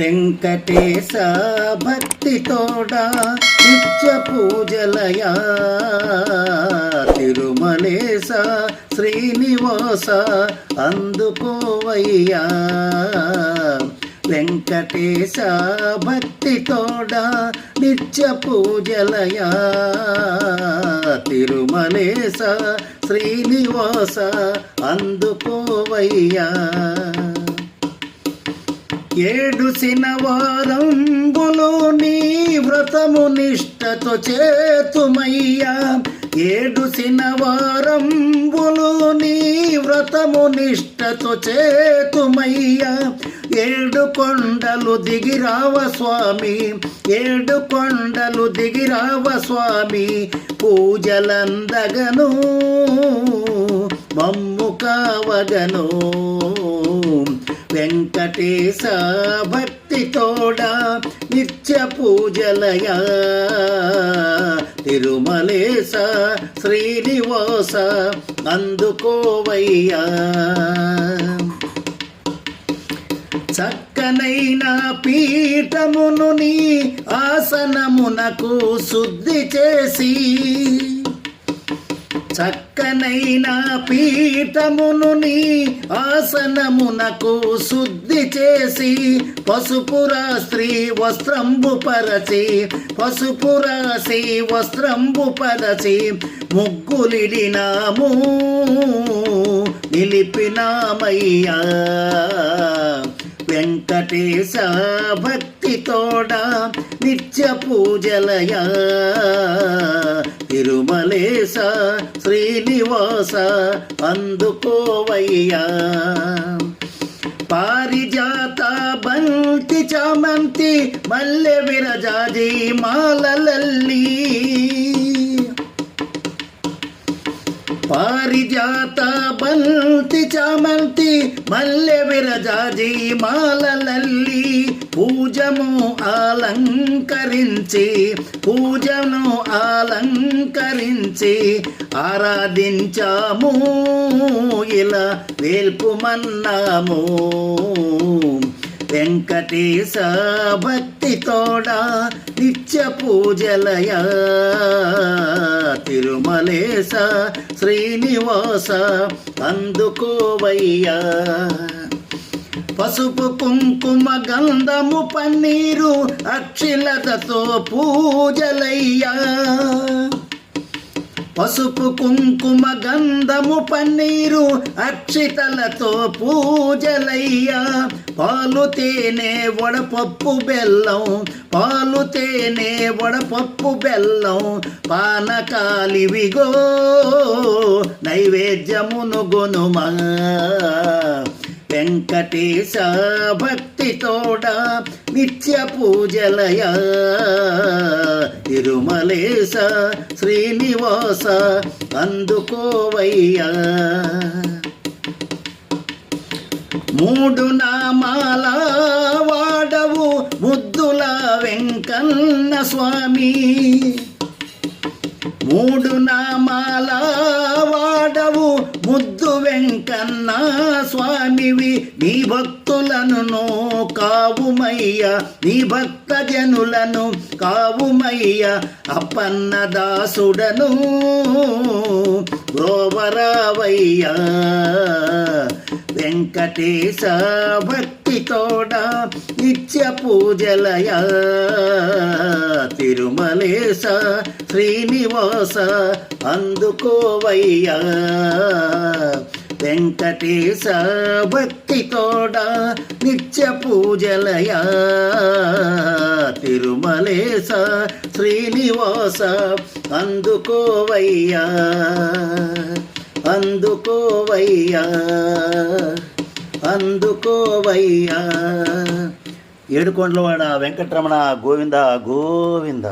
వెంకటేశ భక్తితోడా నిత్య పూజలయా. తిరుమలేశ శ్రీనివాస అందుకోవయ్యా. వెంకటేశ భక్తితోడా నిత్య పూజలయా. తిరుమలేశ శ్రీనివాస అందుకోవయ్యా. ఏడు శనివారంబులు నీ వ్రతము నిష్టతో చేతుమయ్యా. ఏడు శనివారంబులు నీ వ్రతము నిష్టతో చేతుమయ్యా. ఏడు కొండలు దిగిరావ స్వామి ఏడు కొండలు దిగిరావ స్వామి పూజలందగను మమ్ము కావగను. వెంకటేశ భక్తితోడా నిత్య పూజలయా. తిరుమలేశ శ్రీనివాస అందుకోవయ్యా. చక్కనైన పీఠమును నీ ఆసనమునకు శుద్ధి చేసి చక్కనైన పీఠమును నీ ఆసనమునకు శుద్ధి చేసి పసుపురా స్త్రీ వస్త్రంబు పరచి పసుపురా వస్త్రంబు పరచి ముగ్గులిడినాము నిలిపినామయ్యా. వెంకటేశ భక్తితోడా నిత్య పూజలయా తిరుమలేశ శ్రీనివాస అందుకోవయ్యా. పారిజాత బంతి చామంతి మల్లె విరజాజి మాలలల్లి. పారిజాత బంతి చామంతి మల్లె విరజాజి మాలలల్లి పూజము అలంకరించి పూజను అలంకరించి ఆరాధించాము. ఇలా వేల్పుమన్నాము. వెంకటేశ భక్తితోడా నిత్య పూజలయ తిరుమలేశ శ్రీనివాస అందుకోవయ్యా. పసుపు కుంకుమ గంధము పన్నీరు అక్షిలతతో పూజలయ్యా. పసుపు కుంకుమ గంధము పన్నీరు అక్షితలతో పూజలయ్యా. పాలు తేనె వడపప్పు బెల్లం పాలు తేనె వడపప్పు బెల్లం పానకాలివిగో నైవేద్యమును గొనుమా. వెంకటేశ భక్తితోడా నిత్య పూజలయ. తిరుమలేశ శ్రీనివాస అందుకోవయ్యా. మూడు నామాల వాడవు ముద్దుల వెంకన్న స్వామి. మూడు నామాల కన్నా వెంకన్న స్వామివి నీ భక్తులను కావుమయ్య నీ భక్త జనులను కావుమయ్య అప్పన్న దాసుడను గోవరావయ్య. వెంకటేశ భక్తితోడ నిత్య పూజలయా. తిరుమలేశ శ్రీనివాస అందుకోవయ్యా. వెంకటేశ భక్తితోడా నిత్య పూజలయ. తిరుమలేశ శ్రీనివాస అందుకోవయ్యా. అందుకోవయ్యా. అందుకోవయ్యా. ఏడుకొండలవాడ వెంకటరమణ గోవింద గోవింద.